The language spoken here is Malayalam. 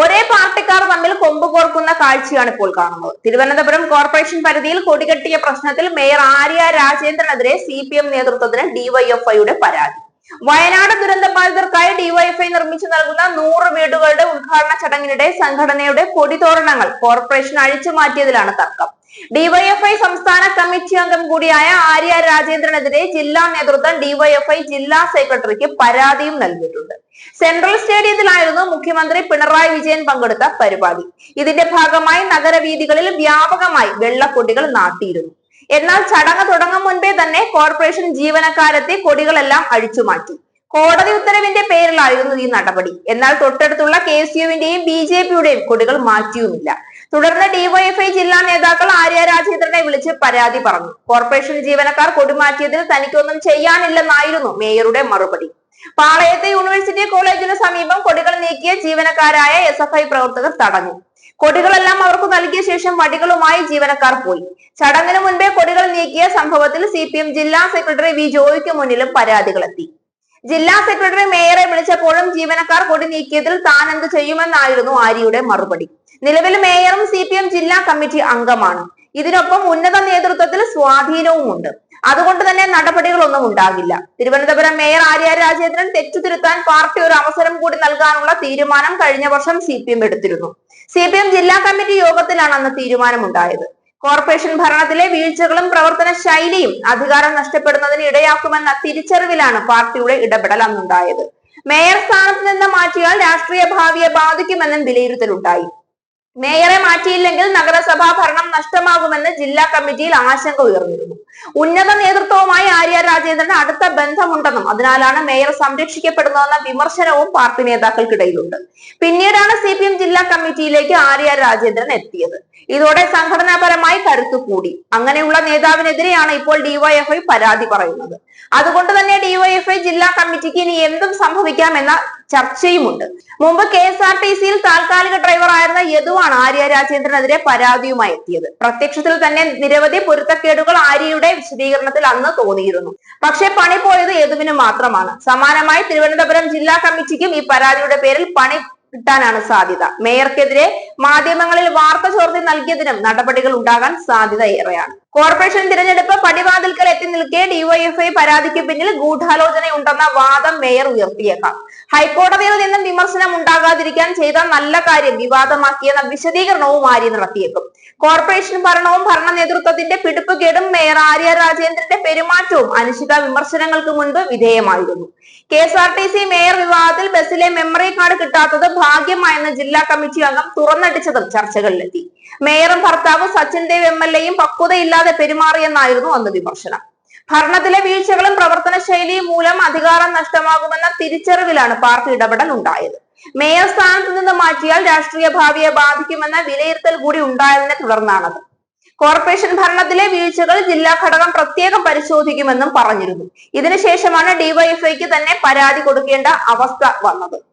ഒരേ പാർട്ടിക്കാർ തമ്മിൽ കൊമ്പ് കോർക്കുന്ന കാഴ്ചയാണ് ഇപ്പോൾ കാണുന്നത്. തിരുവനന്തപുരം കോർപ്പറേഷൻ പരിധിയിൽ കൊടികെട്ടിയ പ്രശ്നത്തിൽ മേയർ ആര്യ രാജേന്ദ്രനെതിരെ സി പി എം നേതൃത്വത്തിന് ഡിവൈഎഫ്ഐയുടെ പരാതി. വയനാട് ദുരന്ത ബാധിതർക്കായി ഡിവൈഎഫ്ഐ നിർമ്മിച്ചു നൽകുന്ന നൂറ് വീടുകളുടെ ഉദ്ഘാടന ചടങ്ങിനിടെ സംഘടനയുടെ കൊടിതോരണങ്ങൾ കോർപ്പറേഷൻ അഴിച്ചു മാറ്റിയതിലാണ് തർക്കം. ഡിവൈഎഫ്ഐ സംസ്ഥാന കമ്മിറ്റി അംഗം കൂടിയായ ആര്യ രാജേന്ദ്രനെതിരെ ജില്ലാ നേതൃത്വം ഡിവൈഎഫ്ഐ ജില്ലാ സെക്രട്ടറിക്ക് പരാതിയും നൽകിയിട്ടുണ്ട്. സെൻട്രൽ സ്റ്റേഡിയത്തിലായിരുന്നു മുഖ്യമന്ത്രി പിണറായി വിജയൻ പങ്കെടുത്ത പരിപാടി. ഇതിന്റെ ഭാഗമായി നഗരവീതികളിൽ വ്യാപകമായി വെള്ളക്കൊടികൾ നാട്ടിയിരുന്നു. എന്നാൽ ചടങ്ങ് തുടങ്ങും മുൻപേ തന്നെ കോർപ്പറേഷൻ ജീവനക്കാരെത്തി കൊടികളെല്ലാം അഴിച്ചുമാറ്റി. കോടതി ഉത്തരവിന്റെ പേരിലായിരുന്നു ഈ നടപടി. എന്നാൽ തൊട്ടടുത്തുള്ള കെ എസ് യുവിന്റെയും ബി ജെ പിയുടെയും കൊടികൾ മാറ്റിയുമില്ല. തുടർന്ന് ഡിവൈഎഫ്ഐ ജില്ലാ നേതാക്കൾ ആര്യ രാജേന്ദ്രനെ വിളിച്ച് പരാതി പറഞ്ഞു. കോർപ്പറേഷൻ ജീവനക്കാർ കൊടുമാറ്റിയതിൽ തനിക്കൊന്നും ചെയ്യാനില്ലെന്നായിരുന്നു മേയറുടെ മറുപടി. പാളയത്തെ യൂണിവേഴ്സിറ്റി കോളേജിന് സമീപം കൊടികൾ നീക്കിയ ജീവനക്കാരായ എസ് എഫ് ഐ പ്രവർത്തകർ തടഞ്ഞു. കൊടികളെല്ലാം അവർക്ക് നൽകിയ ശേഷം വടികളുമായി ജീവനക്കാർ പോയി. ചടങ്ങിന് മുൻപേ കൊടികൾ നീക്കിയ സംഭവത്തിൽ സി ജില്ലാ സെക്രട്ടറി വി ജോയിക്ക് മുന്നിലും പരാതികളെത്തി ജില്ലാ സെക്രട്ടറി മേയറെ വിളിച്ചപ്പോഴും ജീവനക്കാർ കൊടി നീക്കിയതിൽ താൻ എന്ത് ചെയ്യുമെന്നായിരുന്നു ആര്യയുടെ മറുപടി. നിലവിൽ മേയറും സി പി എം ജില്ലാ കമ്മിറ്റി അംഗമാണ്. ഇതിനൊപ്പം ഉന്നത നേതൃത്വത്തിൽ സ്വാധീനവുമുണ്ട്. അതുകൊണ്ട് തന്നെ നടപടികളൊന്നും ഉണ്ടാകില്ല. തിരുവനന്തപുരം മേയർ ആര്യ രാജേന്ദ്രൻ തെറ്റുതിരുത്താൻ പാർട്ടി ഒരു അവസരം കൂടി നൽകാനുള്ള തീരുമാനം കഴിഞ്ഞ വർഷം സി പി എം എടുത്തിരുന്നു. സി പി എം ജില്ലാ കമ്മിറ്റി യോഗത്തിലാണ് അന്ന് തീരുമാനമുണ്ടായത്. കോർപ്പറേഷൻ ഭരണത്തിലെ വീഴ്ചകളും പ്രവർത്തന ശൈലിയും അധികാരം നഷ്ടപ്പെടുന്നതിന് ഇടയാക്കുമെന്ന തിരിച്ചറിവിലാണ് പാർട്ടിയുടെ ഇടപെടൽ അന്നുണ്ടായത്. മേയർ സ്ഥാനത്ത് നിന്ന് മാറ്റിയാൽ രാഷ്ട്രീയ ഭാവിയെ ബാധിക്കുമെന്നും വിലയിരുത്തലുണ്ടായി. മേയറെ മാറ്റിയില്ലെങ്കിൽ നഗരസഭാ ഭരണം നഷ്ടമാകുമെന്ന് ജില്ലാ കമ്മിറ്റിയിൽ ആശങ്ക ഉയർന്നിരുന്നു. ഉന്നത നേതൃത്വവുമായി ആര്യ രാജേന്ദ്രന് അടുത്ത ബന്ധമുണ്ടെന്നും അതിനാലാണ് മേയർ സംരക്ഷിക്കപ്പെടുന്നതെന്ന വിമർശനവും പാർട്ടി നേതാക്കൾക്കിടയിലുണ്ട്. പിന്നീടാണ് സി ജില്ലാ കമ്മിറ്റിയിലേക്ക് ആര്യ രാജേന്ദ്രൻ എത്തിയത്. ഇതോടെ സംഘടനാപരമായി കരുത്തു കൂടി. അങ്ങനെയുള്ള നേതാവിനെതിരെയാണ് ഇപ്പോൾ ഡിവൈഎഫ്ഐ പരാതി പറയുന്നത്. അതുകൊണ്ട് തന്നെ ഡിവൈഎഫ്ഐ ജില്ലാ കമ്മിറ്റിക്ക് ഇനി എന്തും സംഭവിക്കാമെന്ന ചർച്ചയുമുണ്ട്. മുമ്പ് കെ എസ് ആർ ടി സിയിൽ താൽക്കാലിക ഡ്രൈവർ ആയിരുന്ന യദുവാണ് ആര്യ രാജേന്ദ്രനെതിരെ പരാതിയുമായി എത്തിയത്. പ്രത്യക്ഷത്തിൽ തന്നെ നിരവധി പൊരുത്തക്കേടുകൾ ആര്യയുടെ വിശദീകരണത്തിൽ അന്ന് തോന്നിയിരുന്നു. പക്ഷേ പണി പോയത് യദുവിന് മാത്രമാണ്. സമാനമായി തിരുവനന്തപുരം ജില്ലാ കമ്മിറ്റിക്കും ഈ പരാതിയുടെ പേരിൽ പണി കിട്ടാനാണ് സാധ്യത. മേയർക്കെതിരെ മാധ്യമങ്ങളിൽ വാർത്ത ചോർത്തി നൽകിയതിനും നടപടികൾ ഉണ്ടാകാൻ സാധ്യത ഏറെയാണ്. കോർപ്പറേഷൻ തിരഞ്ഞെടുപ്പ് പടിവാതിൽക്കൽ എത്തി നിൽക്കെ ഡിവൈഎഫ്ഐ പരാതിക്ക് പിന്നിൽ ഗൂഢാലോചനയുണ്ടെന്ന വാദം മേയർ ഉയർത്തിയേക്കാം. ഹൈക്കോടതിയിൽ നിന്നും വിമർശനം ഉണ്ടാകാതിരിക്കാൻ ചെയ്ത നല്ല കാര്യം വിവാദമാക്കിയെന്ന വിശദീകരണവും ആര്യ നടത്തിയേക്കും. കോർപ്പറേഷൻ ഭരണവും ഭരണ നേതൃത്വത്തിന്റെ പിടിപ്പുകേടും മേയർ ആര്യ രാജേന്ദ്രന്റെ പെരുമാറ്റവും അനിശ്ചിത വിമർശനങ്ങൾക്ക് മുൻപ് വിധേയമായിരുന്നു. K S R T C mayor വിവാദത്തിൽ ബസ്സിലെ മെമ്മറി കാർഡ് കിട്ടാത്തത് ഭാഗ്യമായെന്ന് ജില്ലാ കമ്മിറ്റി അംഗം തുറന്നടിച്ചതും ചർച്ചകളിലെത്തി. മേയറും ഭർത്താവ് സച്ചിൻ ദേവ് എം എൽ എയും പക്വതയില്ലാതെ പെരുമാറിയെന്നായിരുന്നു അന്ന് വിമർശനം. ഭരണത്തിലെ വീഴ്ചകളും പ്രവർത്തന ശൈലിയും മൂലം അധികാരം നഷ്ടമാകുമെന്ന തിരിച്ചറിവിലാണ് പാർട്ടി ഇടപെടൽ ഉണ്ടായത് മേയർ സ്ഥാനത്ത് നിന്ന് മാറ്റിയാൽ രാഷ്ട്രീയ ഭാവിയെ ബാധിക്കുമെന്ന വിലയിരുത്തൽ കൂടി ഉണ്ടായതിനെ തുടർന്നാണത്. കോർപ്പറേഷൻ ഭരണത്തിലെ വീഴ്ചകൾ ജില്ലാ ഘടകം പ്രത്യേകം പരിശോധിക്കുമെന്നും പറഞ്ഞിരുന്നു. ഇതിനുശേഷമാണ് ഡിവൈഎഫ്ഐക്ക് തന്നെ പരാതി കൊടുക്കേണ്ട അവസ്ഥ വന്നത്.